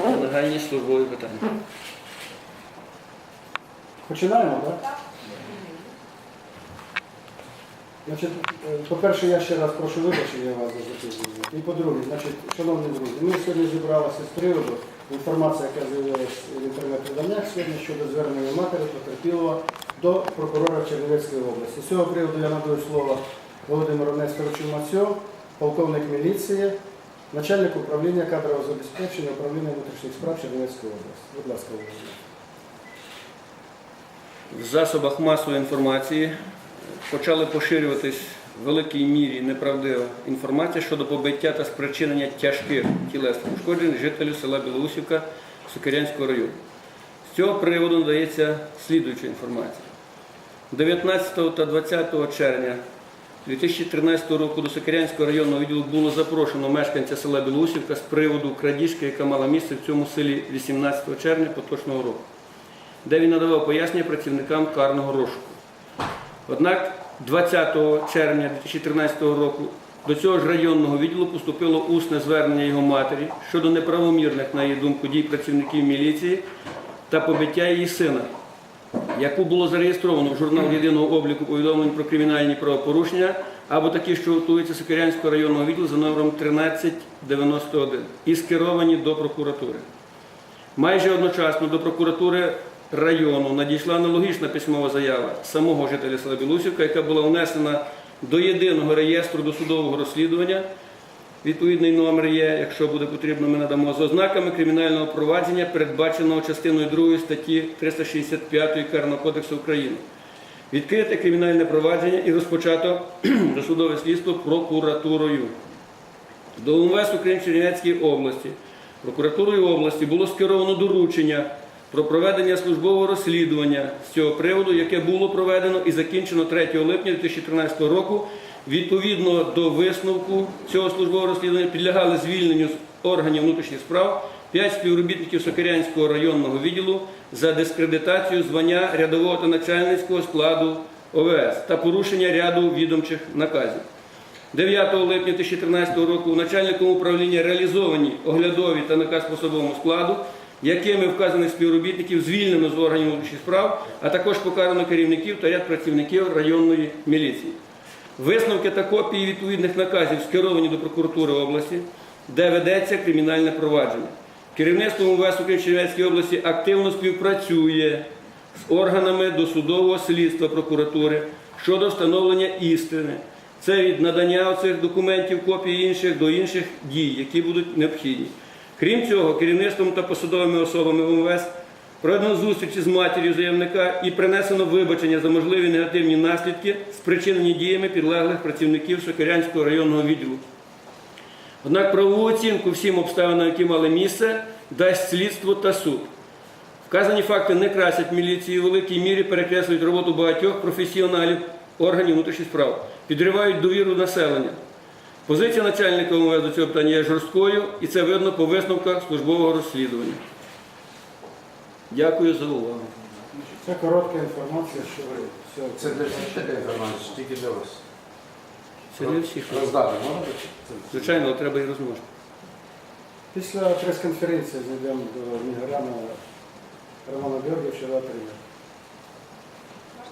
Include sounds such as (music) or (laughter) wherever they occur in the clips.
на нагальні службові питання. Починаємо, так? Значить, е, по-перше, я ще раз прошу вибачення вас за запізнення. І по-друге, значить, шановні друзі, ми сьогодні зібралися з приводу інформації, яка з'явилася в інтернет-виданнях сьогодні щодо звернення матері потерпілого до прокурора Чернівецької області. З цього приводу я надаю слово Володимиру Несторовичу Мацьо, полковник міліції, начальник управління кадрового забезпечення управління внутрішніх справ Чернівецької області. Будь ласка. В засобах масової інформації почали поширюватись в великій мірі неправдива інформація щодо побиття та спричинення тяжких тілесних ушкоджень жителів села Білоусівка Сокирянського району. З цього приводу надається слідуюча інформація. 19 та 20 червня 2013 року до Сокирянського районного відділу було запрошено мешканця села Білоусівка з приводу крадіжки, яка мала місце в цьому селі 18 червня поточного року де він надавав пояснення працівникам карного розшуку. Однак 20 червня 2013 року до цього ж районного відділу поступило усне звернення його матері щодо неправомірних, на її думку, дій працівників міліції та побиття її сина, яку було зареєстровано в журнал єдиного обліку повідомлень про кримінальні правопорушення або такі, що готуються Сокирянського районного відділу за номером 1391 і скеровані до прокуратури. Майже одночасно до прокуратури району надійшла аналогічна письмова заява самого жителя села Білусівка, яка була внесена до єдиного реєстру досудового розслідування. Відповідний номер є, якщо буде потрібно, ми надамо з ознаками кримінального провадження, передбаченого частиною 2 статті 365 Карного кодексу України. Відкрите кримінальне провадження і розпочато (clears throat) досудове слідство прокуратурою. До УМВС України Чернівецької області прокуратурою області було скеровано доручення про проведення службового розслідування з цього приводу, яке було проведено і закінчено 3 липня 2013 року. Відповідно до висновку цього службового розслідування підлягали звільненню з органів внутрішніх справ 5 співробітників Сокирянського районного відділу за дискредитацію звання рядового та начальницького складу ОВС та порушення ряду відомчих наказів. 9 липня 2013 року начальником управління реалізовані оглядові та наказ по особовому складу, якими вказаних співробітників звільнено з органів внутрішніх справ, а також покарано керівників та ряд працівників районної міліції. Висновки та копії відповідних наказів скеровані до прокуратури області, де ведеться кримінальне провадження. Керівництво МВС України Чернівецької області активно співпрацює з органами досудового слідства прокуратури щодо встановлення істини. Це від надання цих документів, копій інших до інших дій, які будуть необхідні. Крім цього, керівництвом та посадовими особами МВС проведено зустрічі з матір'ю заявника і принесено вибачення за можливі негативні наслідки, спричинені діями підлеглих працівників Сокирянського районного відділу. Однак правову оцінку всім обставинам, які мали місце, дасть слідство та суд. Вказані факти не красять міліції у великій мірі перекреслюють роботу багатьох професіоналів органів внутрішніх справ, підривають довіру населення. Позиція начальника МВС до цього питання є жорсткою, і це видно по висновках службового розслідування. Дякую за увагу. Це коротка інформація, що ви все. Це для всіх така інформація, тільки для вас. Це для всіх. Роздати можна? Звичайно, але треба і розмножити. Після прес-конференції зайдемо до Мігоряна Романа Георгійовича Латрина.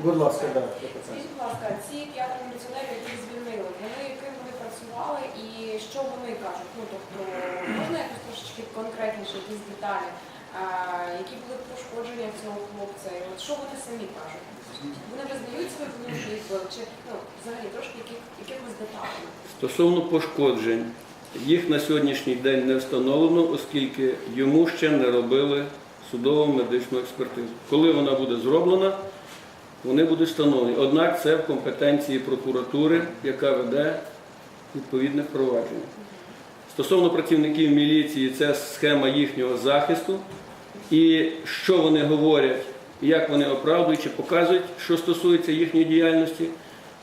Будь ласка, да, це питання. Скажіть, будь ласка, ці п'ять міліціонерів, які звільнили, вони ким вони працювали і що вони кажуть? Ну тобто можна якось трошечки конкретніше, якісь деталі, які були пошкодження цього хлопця, і от що вони самі кажуть? Вони визнають свою били? чи ну взагалі трошки якихось деталей? Стосовно пошкоджень, їх на сьогоднішній день не встановлено, оскільки йому ще не робили судово медичну експертизу. Коли вона буде зроблена, вони будуть встановлені. Однак це в компетенції прокуратури, яка веде відповідне провадження. Стосовно працівників міліції, це схема їхнього захисту. І що вони говорять, як вони оправдують чи показують, що стосується їхньої діяльності,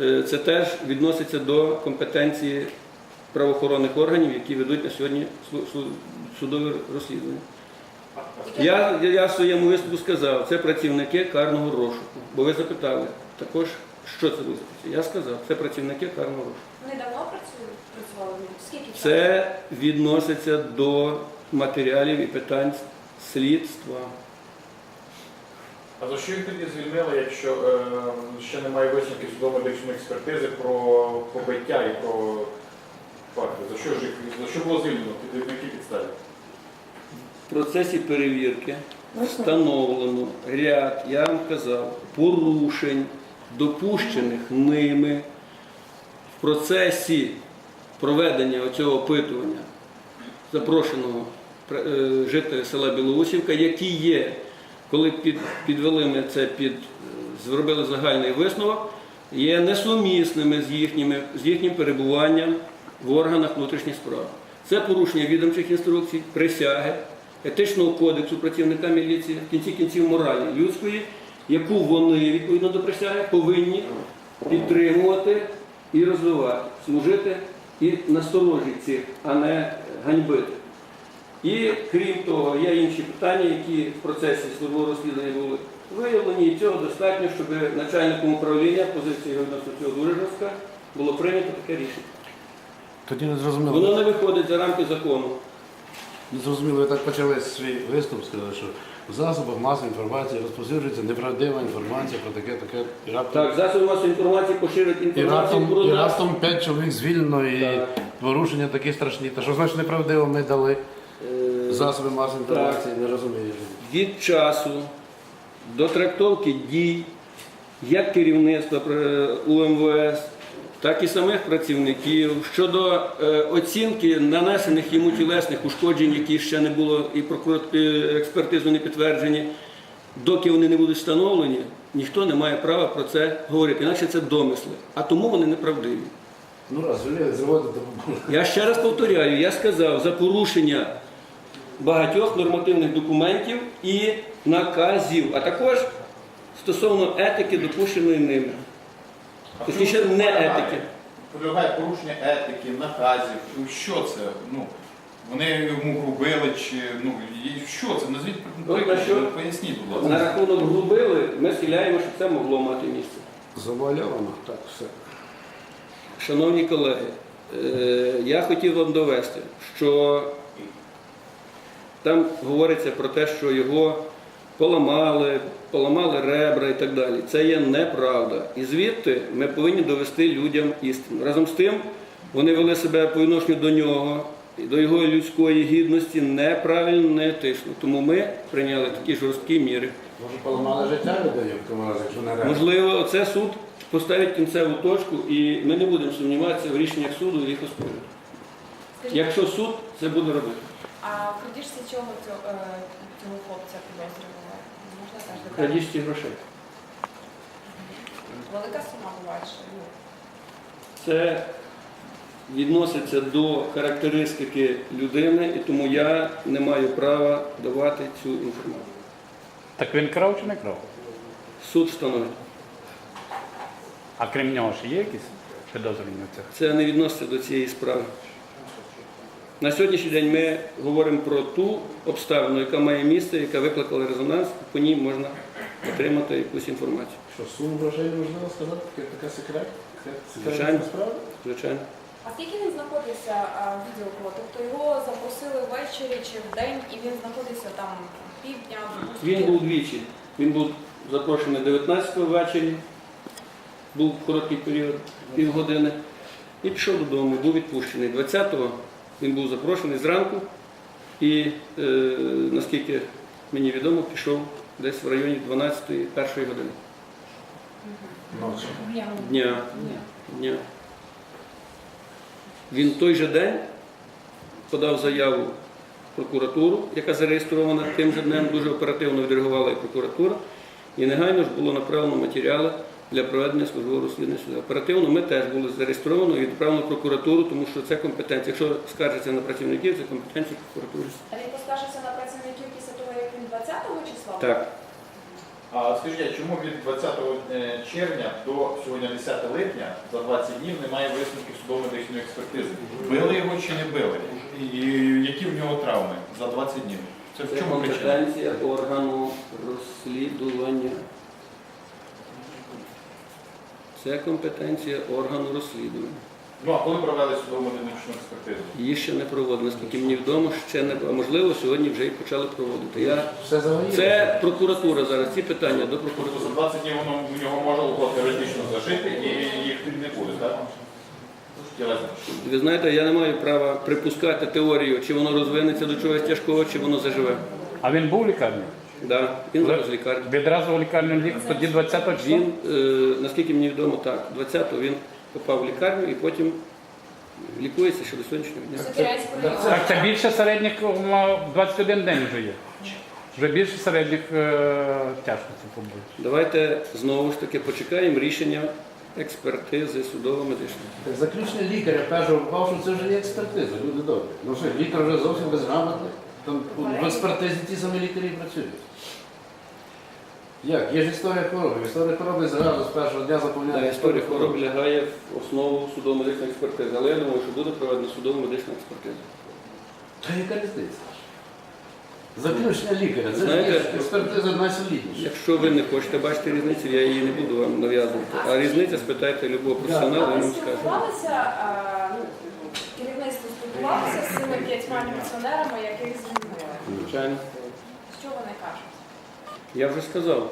е, це теж відноситься до компетенції правоохоронних органів, які ведуть на сьогодні судове розслідування. Я, я в своєму виступу сказав, це працівники карного розшуку. Бо ви запитали також, що це буде. Я сказав, це працівники карного розшуку. Вони давно працюють, працювали? Скільки часу? Це відноситься до матеріалів і питань слідства. А за що їх тоді звільнили, якщо е, ще немає висновків судово-медичної експертизи про побиття і про факти? За що ж їх за що було звільнено? Під на якій підставі? В процесі перевірки встановлено ряд, я вам казав, порушень, допущених ними в процесі проведення цього опитування запрошеного е, села Білоусівка, які є, коли під, підвели ми це під, е, зробили загальний висновок, є несумісними з, їхніми, з їхнім перебуванням в органах внутрішніх справ. Це порушення відомчих інструкцій, присяги, етичного кодексу працівника міліції, в кінці кінців моралі людської, яку вони відповідно до присяги повинні підтримувати і розвивати, служити і насторожі цих, а не ганьбити. І крім того, є інші питання, які в процесі службового розслідування були виявлені, і цього достатньо, щоб начальником управління, позиція його відносно цього дуже жорстка, було прийнято таке рішення. Тоді не зрозуміло. Воно не виходить за рамки закону. Не зрозуміло, ви так почали свій виступ, сказали, що в засобах масової інформації розповсюджується неправдива інформація про таке, таке. І раптом, Так, засоби масової інформації поширюють і інформацію раптом, про і нас. раптом п'ять чоловік звільнено і Так. порушення такі страшні. Та що значить неправдиво ми дали засоби масової інформації, не розумію. від часу до трактовки дій як керівництва е, УМВС, так і самих працівників щодо е, оцінки нанесених йому тілесних ушкоджень, які ще не було і е, не підтверджені, доки вони не будуть встановлені, ніхто не має права про це говорити. Інакше це домисли. А тому вони неправдиві. Ну раз. Я ще раз повторяю, я сказав за порушення багатьох нормативних документів і наказів, а також стосовно етики, допущеної ними. Точніше, не етики. Полягає порушення етики, наказів. Ну, Що це? Ну, вони йому грубили чи ну що це? Назвіть От на що? поясніть, будь На рахунок грубили, ми схиляємо, що це могло мати місце. Завуальовано. Так, все. Шановні колеги, е, я хотів вам довести, що там говориться про те, що його поламали, поламали ребра і так далі. Це є неправда. І звідти ми повинні довести людям істину. Разом з тим, вони вели себе по відношенню до нього, і до його людської гідності неправильно, не неетично. Тому ми прийняли такі жорсткі міри. Може поламали життя людей в тому разі, якщо не реально. Можливо, це суд поставить кінцеву точку, і ми не будемо сумніватися в рішеннях суду і їх оспорювати. Якщо суд це буде робити. А в крадіжці чого цього, е, цього хлопця підозрювали? Можна теж деталі? Крадіжці грошей. Велика сума буває, що ну, Це відноситься до характеристики людини, і тому я не маю права давати цю інформацію. Так він крав чи не крав? Суд встановить. А крім нього ще є якісь підозрювані в цих? Це не відноситься до цієї справи. На сьогоднішній день ми говоримо про ту обставину, яка має місце, яка викликала резонанс, по ній можна отримати якусь інформацію. Що, суму грошей неможливо сказати? Таке- Така секрет? Звичайно. Справа? Звичайно. А скільки він знаходився в відділку? Тобто його запросили ввечері чи в день, і він знаходився там півдня, Він був двічі. Він був запрошений 19-го ввечері, був короткий період, півгодини, і пішов додому, був відпущений. 20-го він був запрошений зранку і, е, наскільки мені відомо, пішов десь в районі 12-ї, першої години Ночі. Дня. дня. дня. Він той же день подав заяву в прокуратуру, яка зареєстрована тим же днем, дуже оперативно відреагувала і прокуратура, і негайно ж було направлено матеріали для проведення службового розслідування сюди. Оперативно ми теж були зареєстровано і відправлено в прокуратуру, тому що це компетенція. Якщо скаржиться на працівників, це компетенція прокуратури. А він поскаржився на працівників після того, як він 20-го числа? Так. А скажіть, а чому від 20 е, червня до сьогодні 10 липня за 20 днів немає висновків судово-медичної експертизи? Били його чи не били? І які в нього травми за 20 днів? Це в Це чому причина? компетенція органу розслідування. Це компетенція органу розслідування. Ну а коли провели судово медичну експертизу? Її ще не проводили, наскільки мені відомо, ще не а можливо сьогодні вже і почали проводити. Я Все загоріло. це прокуратура зараз. Ці питання до Тобто прокуратури. за 20 днів воно в нього може було теоретично зашити і їх не буде, так? Ви знаєте, я не маю права припускати теорію, чи воно розвинеться до чогось тяжкого, чи воно заживе. А він був у лікарні? Да, він зараз в лікарні. Відразу в лікарню лік, тоді 20 числа? Він, е, наскільки мені відомо, так, 20-го він попав в лікарню і потім лікується ще до сьогоднішнього дня. Так це більше середніх м, 21 день вже є. Вже більше середніх е, тяжкості побуде. Давайте знову ж таки почекаємо рішення експертизи судово-медичної. Заключення лікаря першого впав, що це вже не експертиза, люди добрі. Ну що, лікар вже зовсім безграмотний. Там в експертизі ті самі лікарі працюють. Як? Є ж історія хвороби. Історія хвороби зразу з першого дня заповняє історія хвороб лягає в основу судово-медичної експертизи, але я думаю, що буде проведена судово-медична експертиза. Та яка різниця? Заключення лікаря, це ж Знаєте, експертиза найсолідніша. Якщо ви не хочете бачити різницю, я її не буду вам нав'язувати. А різниця спитайте любого професіонала, він вам скаже. спілкувалися, спілкувалося з цими п'ятьма міліціонерами, яких звільнили? Звичайно. Що вони кажуть? Я вже сказав,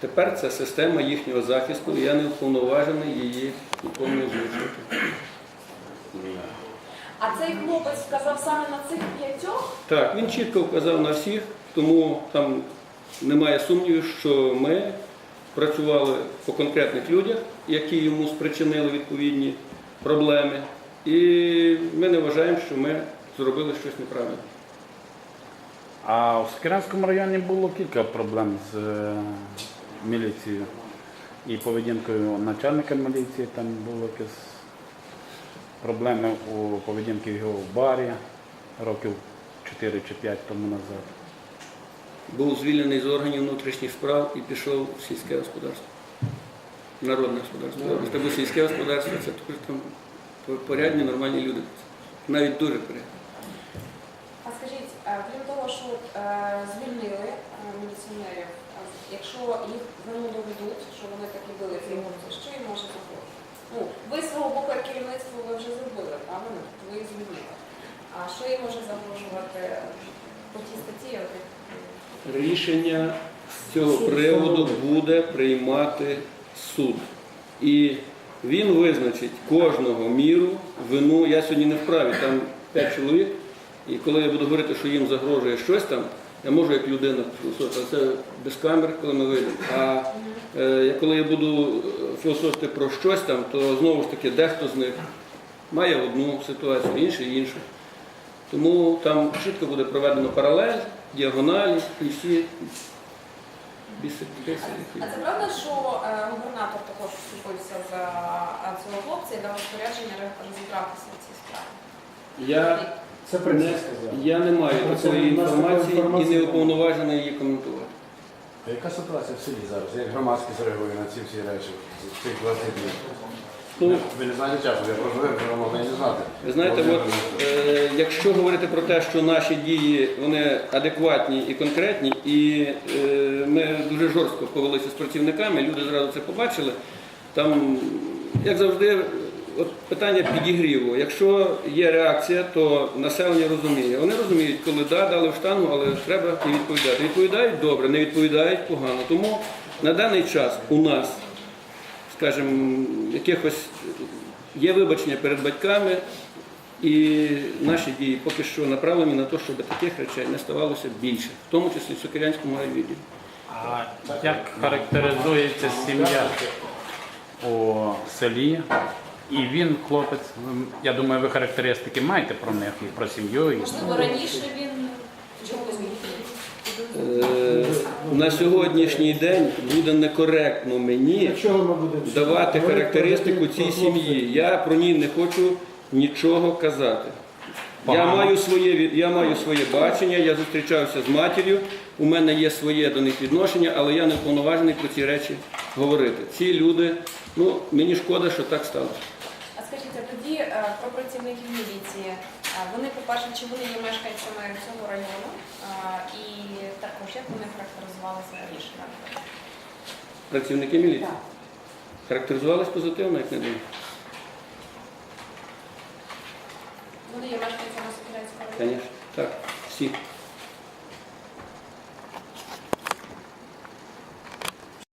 тепер це система їхнього захисту, і я не вповноважений її нікому не. А цей хлопець вказав саме на цих п'ятьох? Так, він чітко вказав на всіх, тому там немає сумнівів, що ми працювали по конкретних людях, які йому спричинили відповідні проблеми. І ми не вважаємо, що ми зробили щось неправильно. А в Скірянському районі було кілька проблем з е, міліцією. І поведінкою начальника міліції там було якісь проблеми у поведінці його в барі років 4 чи 5 тому назад. Був звільнений з органів внутрішніх справ і пішов в сільське господарство. Народне господарство. Було сільське господарство, це також там порядні, нормальні люди. Навіть дуже порядні. А скажіть, е, крім того, що е, звільнили е, міліціонерів, якщо їх вину доведуть, що вони такі били ці що їм може загрожувати? Ну, ви свого боку як керівництво ви вже зробили, правильно? Тобто ви їх звільнили. А що їм може загрожувати по тій статті? Рішення з цього приводу буде приймати суд. І він визначить кожного міру вину. Я сьогодні не вправі, там 5 чоловік. І коли я буду говорити, що їм загрожує щось там, я можу як людина це без камер, коли ми вийдемо. А е, коли я буду філософити про щось там, то знову ж таки дехто з них має одну ситуацію, інший іншу. Тому там чітко буде проведено паралель, діагоналі і всі А це правда, що е, губернатор також вступився за е, цього хлопця і дав розпорядження розібратися в цій справі? Я Це не, я не маю Це такої інформації і не уповноважений її коментувати. А яка ситуація в селі зараз? Як громадськість зреагує на ці всі речі з цих 20 днів? Ну, Ви не знаєте часу, я проживаю, вже могли не знати. Ви знаєте, от, е, якщо говорити про те, що наші дії вони адекватні і конкретні, і е, ми дуже жорстко повелися з працівниками, люди зразу це побачили. Там, як завжди, от питання підігріву. Якщо є реакція, то населення розуміє. Вони розуміють, коли да, дали в штангу, але треба і відповідати. Відповідають добре, не відповідають погано. Тому на даний час у нас скажімо, якихось є вибачення перед батьками, і наші дії поки що направлені на те, щоб таких речей не ставалося більше, в тому числі в Сокирянському райвідділі. А як характеризується сім'я у селі? І він, хлопець, я думаю, ви характеристики маєте про них і про сім'ю. І... Можливо, раніше він На сьогоднішній день буде некоректно мені давати характеристику цій сім'ї. Я про ній не хочу нічого казати. Я маю, своє, я маю своє бачення, я зустрічався з матір'ю, у мене є своє до них відношення, але я не вповноважений про ці речі говорити. Ці люди, ну мені шкода, що так сталося. А скажіть, а тоді е, про працівників міліції. Вони, по-перше, чи вони є мешканцями цього району і також як вони характеризувалися раніше? Працівники міліції? Так. Характеризувалися позитивно, як не думаю? Вони є мешканцями Сокирянського району? Звісно, так, всі.